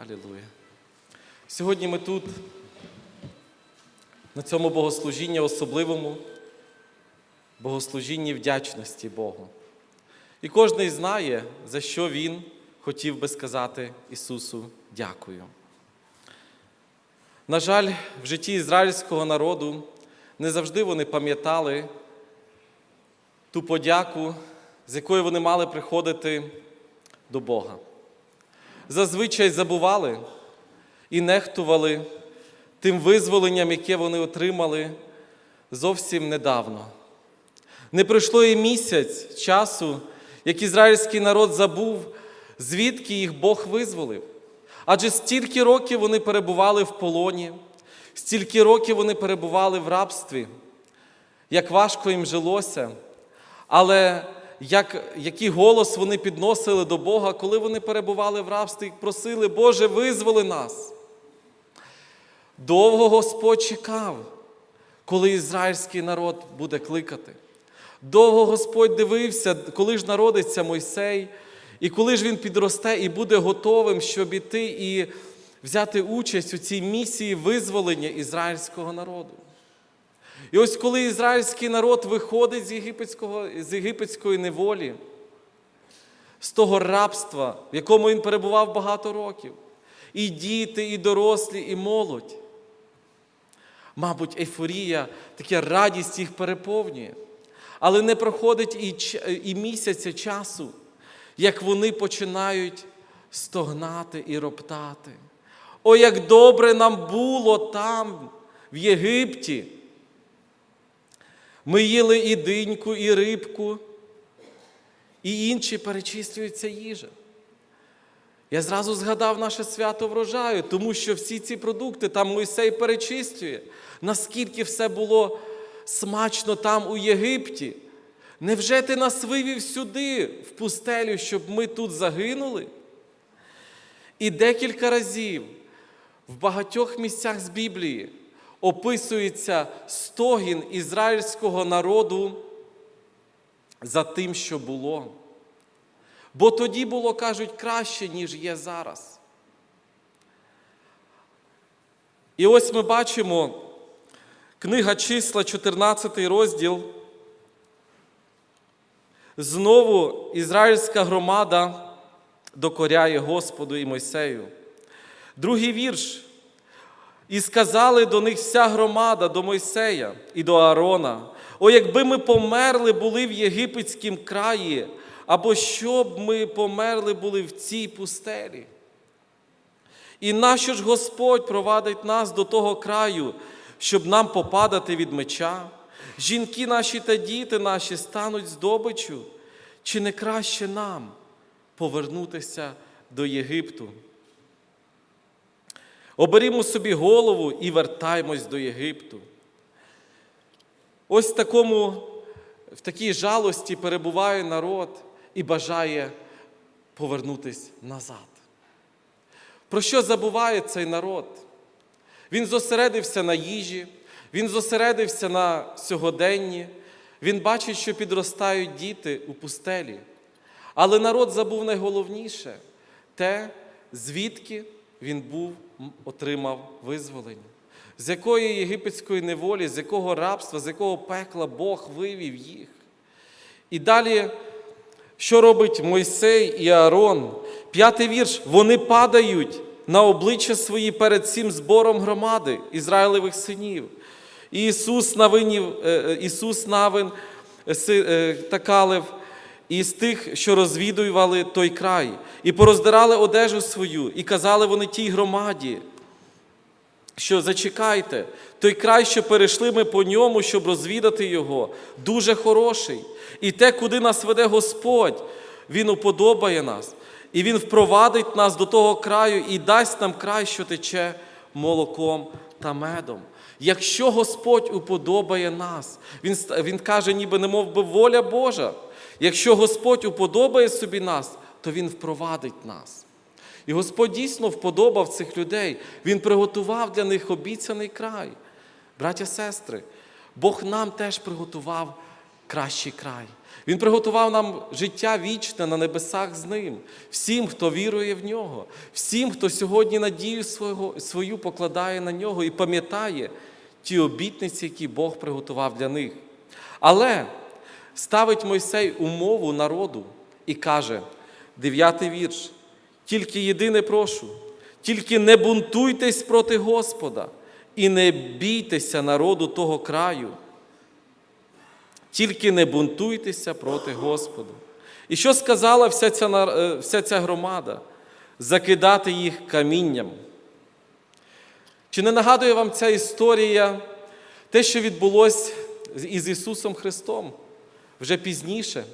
Алілуя. Сьогодні ми тут, на цьому богослужінні особливому, богослужінні вдячності Богу. І кожен знає, за що Він хотів би сказати Ісусу дякую. На жаль, в житті ізраїльського народу не завжди вони пам'ятали ту подяку, з якою вони мали приходити до Бога. Зазвичай забували і нехтували тим визволенням, яке вони отримали зовсім недавно. Не пройшло і місяць часу, як ізраїльський народ забув, звідки їх Бог визволив. Адже стільки років вони перебували в полоні, стільки років вони перебували в рабстві, як важко їм жилося, але як, який голос вони підносили до Бога, коли вони перебували в рабстві і просили, Боже, визволи нас. Довго Господь чекав, коли ізраїльський народ буде кликати. Довго Господь дивився, коли ж народиться Мойсей, і коли ж він підросте і буде готовим, щоб іти і взяти участь у цій місії визволення ізраїльського народу. І ось коли ізраїльський народ виходить з, єгипетського, з єгипетської неволі, з того рабства, в якому він перебував багато років, і діти, і дорослі, і молодь. Мабуть, ейфорія, така радість їх переповнює. Але не проходить і, і місяця часу, як вони починають стогнати і роптати. О, як добре нам було там, в Єгипті. Ми їли і диньку, і рибку, і інші перечислюються їжа. Я зразу згадав наше свято врожаю, тому що всі ці продукти там Мойсей перечислює, наскільки все було смачно там у Єгипті. Невже ти нас вивів сюди, в пустелю, щоб ми тут загинули? І декілька разів в багатьох місцях з Біблії описується стогін ізраїльського народу за тим, що було. Бо тоді було, кажуть, краще, ніж є зараз. І ось ми бачимо книга числа, 14 розділ. Знову ізраїльська громада докоряє Господу і Мойсею. Другий вірш. І сказали до них вся громада, до Мойсея і до Аарона: О, якби ми померли були в єгипетськім краї, або щоб ми померли були в цій пустелі. І нащо ж Господь провадить нас до того краю, щоб нам попадати від меча? Жінки наші та діти наші стануть здобичю, чи не краще нам повернутися до Єгипту? Оберімо собі голову і вертаймось до Єгипту. Ось в, такому, в такій жалості перебуває народ і бажає повернутися назад. Про що забуває цей народ? Він зосередився на їжі, він зосередився на сьогоденні, він бачить, що підростають діти у пустелі. Але народ забув найголовніше те, звідки він був, отримав визволення, з якої єгипетської неволі, з якого рабства, з якого пекла Бог вивів їх. І далі, що робить Мойсей і Аарон? П'ятий вірш. Вони падають на обличчя свої перед цим збором громади Ізраїлевих синів. І Ісус Навинів, е, е, Ісус Навин е, Калев із тих, що розвідували той край, і пороздирали одежу свою, і казали вони тій громаді, що зачекайте, той край, що перейшли ми по ньому, щоб розвідати його, дуже хороший. І те, куди нас веде Господь, Він уподобає нас. І Він впровадить нас до того краю і дасть нам край, що тече молоком та медом. Якщо Господь уподобає нас, Він, він каже, ніби не мов би воля Божа. Якщо Господь уподобає собі нас, то Він впровадить нас. І Господь дійсно вподобав цих людей. Він приготував для них обіцяний край. Браття, сестри, Бог нам теж приготував кращий край. Він приготував нам життя вічне на небесах з ним, всім, хто вірує в нього, всім, хто сьогодні надію свою покладає на нього і пам'ятає ті обітниці, які Бог приготував для них. Але ставить Мойсей умову народу і каже, дев'ятий вірш, тільки єдине прошу, тільки не бунтуйтесь проти Господа і не бійтеся народу того краю. Тільки не бунтуйтеся проти Господа. І що сказала вся ця, е, вся ця громада? Закидати їх камінням. Чи не нагадує вам ця історія те, що відбулося із Ісусом Христом вже пізніше,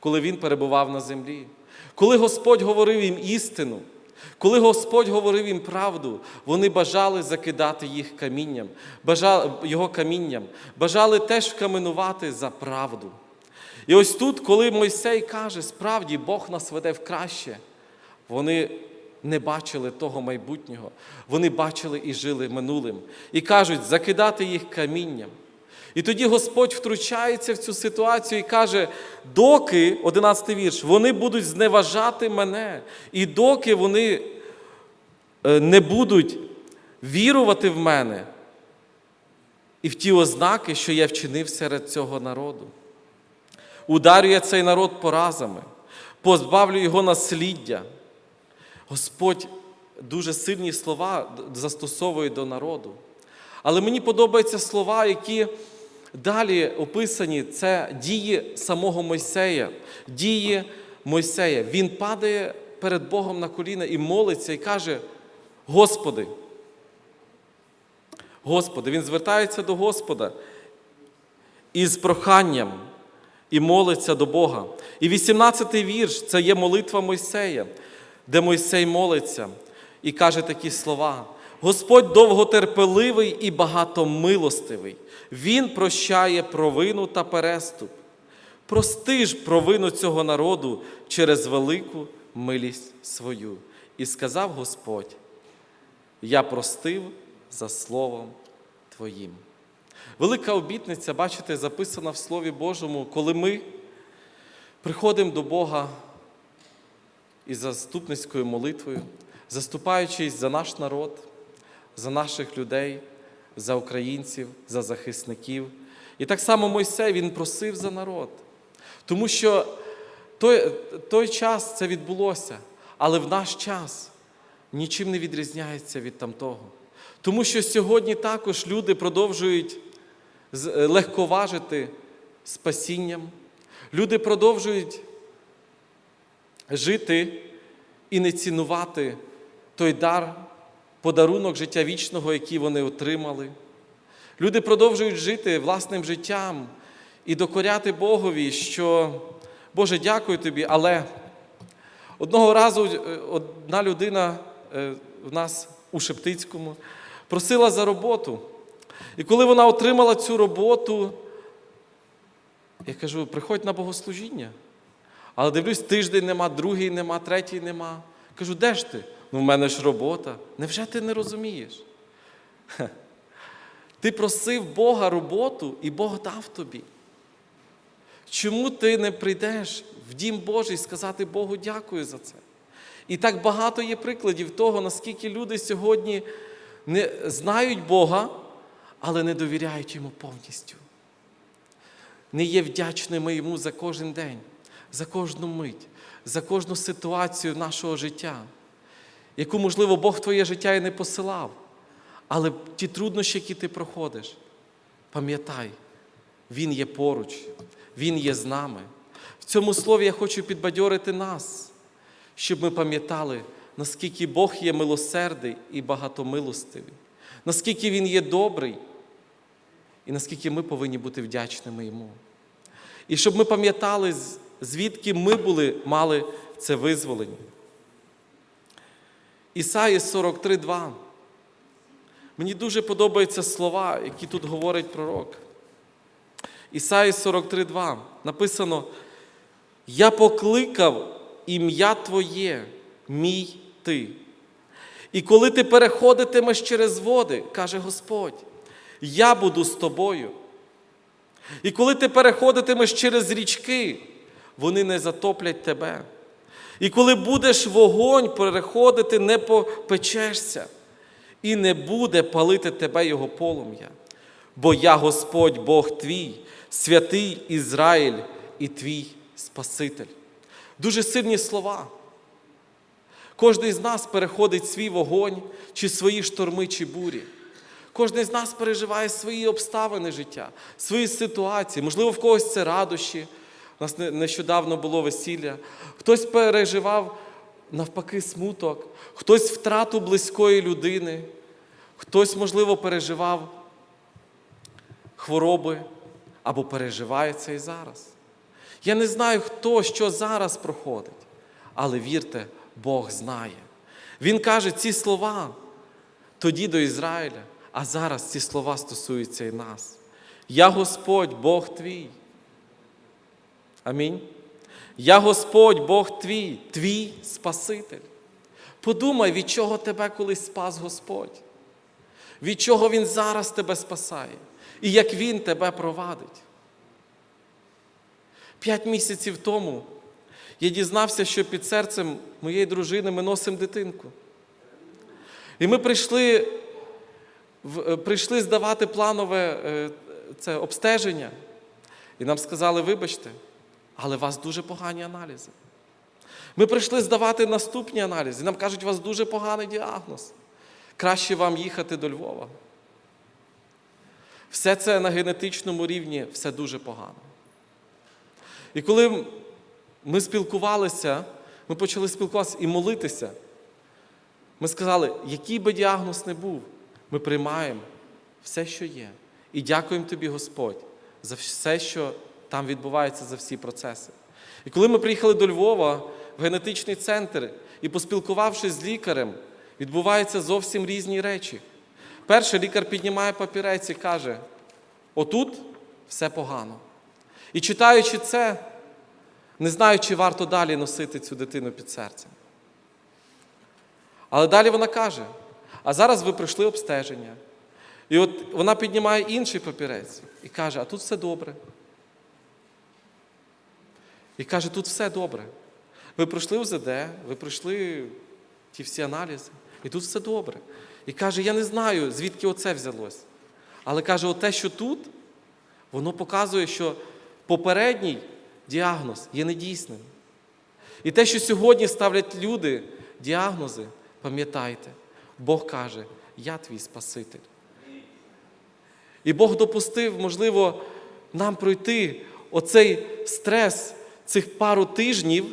коли Він перебував на землі? Коли Господь говорив їм істину, коли Господь говорив їм правду, вони бажали закидати їх камінням, бажали, його камінням, бажали теж вкаменувати за правду. І ось тут, коли Мойсей каже, справді Бог нас веде в краще, вони не бачили того майбутнього, вони бачили і жили минулим. І кажуть, закидати їх камінням. І тоді Господь втручається в цю ситуацію і каже: доки, 11 вірш, вони будуть зневажати мене, і доки вони е, не будуть вірувати в мене і в ті ознаки, що я вчинив серед цього народу. Ударю я цей народ поразами, позбавлю його насліддя. Господь дуже сильні слова застосовує до народу. Але мені подобаються слова, які далі описані, це дії самого Мойсея, дії Мойсея. Він падає перед Богом на коліна і молиться, і каже: Господи, Господи, він звертається до Господа із проханням і молиться до Бога. І 18-й вірш це є молитва Мойсея, де Мойсей молиться і каже такі слова. Господь довготерпеливий і багатомилостивий. Він прощає провину та переступ. Прости ж провину цього народу через велику милість свою. І сказав Господь: Я простив за словом Твоїм. Велика обітниця, бачите, записана в Слові Божому, коли ми приходимо до Бога із заступницькою молитвою, заступаючись за наш народ, за наших людей, за українців, за захисників. І так само Мойсей він просив за народ. Тому що той, той час це відбулося, але в наш час нічим не відрізняється від тамтого. Тому що сьогодні також люди продовжують е, легковажити спасінням, люди продовжують жити і не цінувати той дар, подарунок життя вічного, який вони отримали. Люди продовжують жити власним життям і докоряти Богові, що Боже, дякую тобі, але одного разу е, одна людина е, в нас у Шептицькому просила за роботу. І коли вона отримала цю роботу, я кажу, приходь на богослужіння. Але дивлюсь, тиждень нема, другий нема, третій нема. Кажу, де ж ти? Ну, в мене ж робота. Невже ти не розумієш? Ти просив Бога роботу, і Бог дав тобі. Чому ти не прийдеш в дім Божий сказати Богу дякую за це? І так багато є прикладів того, наскільки люди сьогодні не знають Бога, але не довіряють йому повністю. Не є вдячними йому за кожен день, за кожну мить, за кожну ситуацію нашого життя, яку, можливо, Бог твоє життя і не посилав. Але ті труднощі, які ти проходиш, пам'ятай, Він є поруч, Він є з нами. В цьому слові я хочу підбадьорити нас, щоб ми пам'ятали, наскільки Бог є милосердий і багатомилостивий, наскільки Він є добрий, і наскільки ми повинні бути вдячними Йому. І щоб ми пам'ятали, звідки ми були, мали це визволення. Ісаї 43,2. Мені дуже подобаються слова, які тут говорить пророк. Ісаї 43,2 написано: Я покликав ім'я Твоє, мій ти. І коли ти переходитимеш через води, каже Господь, я буду з тобою. І коли ти переходитимеш через річки, вони не затоплять тебе. І коли будеш вогонь переходити, не попечешся, і не буде палити тебе його полум'я. Бо я Господь Бог твій, святий Ізраїль і твій Спаситель. Дуже сильні слова. Кожен з нас переходить свій вогонь, чи свої шторми, чи бурі. Кожен з нас переживає свої обставини життя, свої ситуації. Можливо, в когось це радощі. Нас нещодавно було весілля. Хтось переживав навпаки смуток, хтось втрату близької людини, хтось, можливо, переживав хвороби або переживає це і зараз. Я не знаю, хто що зараз проходить, але вірте, Бог знає. Він каже ці слова тоді до Ізраїля, а зараз ці слова стосуються і нас. Я Господь, Бог твій. Амінь. Я Господь, Бог твій, твій Спаситель. Подумай, від чого тебе колись спас Господь, від чого Він зараз тебе спасає, і як Він тебе провадить. П'ять місяців тому я дізнався, що під серцем моєї дружини ми носимо дитинку. І ми прийшли, е, прийшли здавати планове е, це, обстеження. І нам сказали, вибачте, але у вас дуже погані аналізи. Ми прийшли здавати наступні аналізи. Нам кажуть, у вас дуже поганий діагноз. Краще вам їхати до Львова. Все це на генетичному рівні, все дуже погано. І коли ми спілкувалися, ми почали спілкуватися і молитися. Ми сказали, який би діагноз не був, ми приймаємо все, що є. І дякуємо тобі, Господь, за все, що там відбувається, за всі процеси. І коли ми приїхали до Львова в генетичний центр і поспілкувавшись з лікарем, відбуваються зовсім різні речі. Перше, лікар піднімає папірець і каже: отут все погано. І читаючи це, не знаю, чи варто далі носити цю дитину під серцем. Але далі вона каже: а зараз ви пройшли обстеження. І от вона піднімає інший папірець і каже, а тут все добре. І каже, тут все добре. Ви пройшли УЗД, ви пройшли ті всі аналізи, і тут все добре. І каже, я не знаю, звідки оце взялось. Але каже, оте, що тут, воно показує, що попередній діагноз є недійсним. І те, що сьогодні ставлять люди діагнози, пам'ятайте, Бог каже, я твій Спаситель. І Бог допустив, можливо, нам пройти оцей стрес цих пару тижнів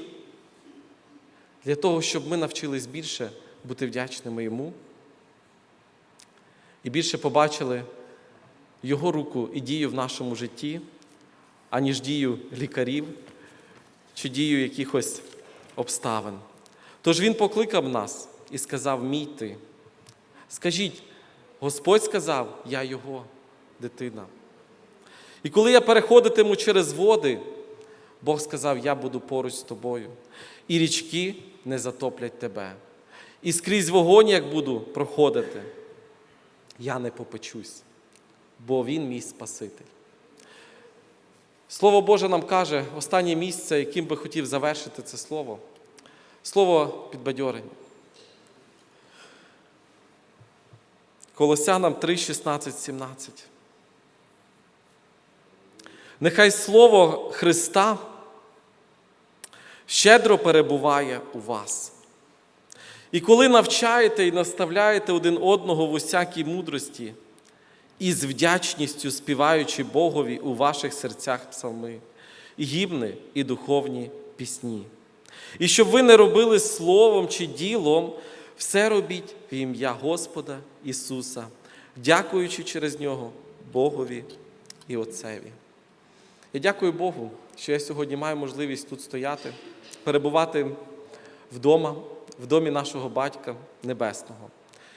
для того, щоб ми навчились більше бути вдячними Йому і більше побачили Його руку і дію в нашому житті, аніж дію лікарів чи дію якихось обставин. Тож Він покликав нас і сказав: мій ти. Скажіть, Господь сказав, я Його дитина. І коли я переходитиму через води, Бог сказав, я буду поруч з тобою, і річки не затоплять тебе. І скрізь вогонь, як буду проходити, я не попечусь, бо Він мій Спаситель. Слово Боже нам каже, останнє місце, яким би хотів завершити це слово, слово підбадьорення. Колосянам 3, 16, 17. Нехай Слово Христа щедро перебуває у вас. І коли навчаєте і наставляєте один одного в усякій мудрості, і з вдячністю співаючи Богові у ваших серцях псалми, і гімни, і духовні пісні. І щоб ви не робили словом чи ділом, все робіть в ім'я Господа Ісуса, дякуючи через Нього Богові і Отцеві. Я дякую Богу, що я сьогодні маю можливість тут стояти, перебувати вдома, в домі нашого Батька Небесного.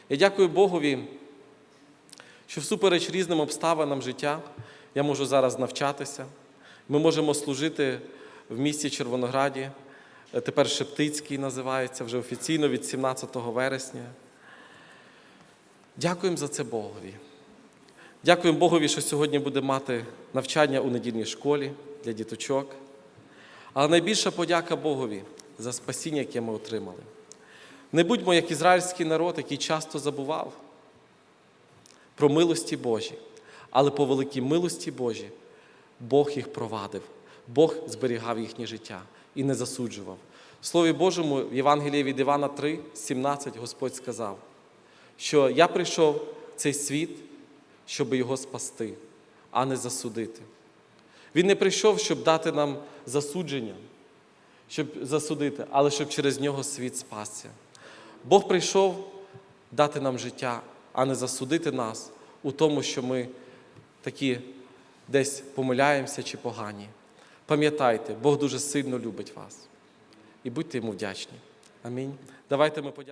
Я дякую Богові, що всупереч різним обставинам життя я можу зараз навчатися. Ми можемо служити в місті Червонограді, тепер Шептицький називається вже офіційно від 17 вересня. Дякуємо за це Богові. Дякуємо Богові, що сьогодні буде мати навчання у недільній школі для діточок. Але найбільша подяка Богові за спасіння, яке ми отримали. Не будьмо як ізраїльський народ, який часто забував про милості Божі, але по великій милості Божій Бог їх провадив, Бог зберігав їхнє життя і не засуджував. В Слові Божому, в Євангелії від Івана 3, 17 Господь сказав, що я прийшов в цей світ, щоб його спасти, а не засудити. Він не прийшов, щоб дати нам засудження, щоб засудити, але щоб через нього світ спасся. Бог прийшов дати нам життя, а не засудити нас у тому, що ми такі десь помиляємося чи погані. Пам'ятайте, Бог дуже сильно любить вас. І будьте йому вдячні. Амінь. Давайте ми подякуємо.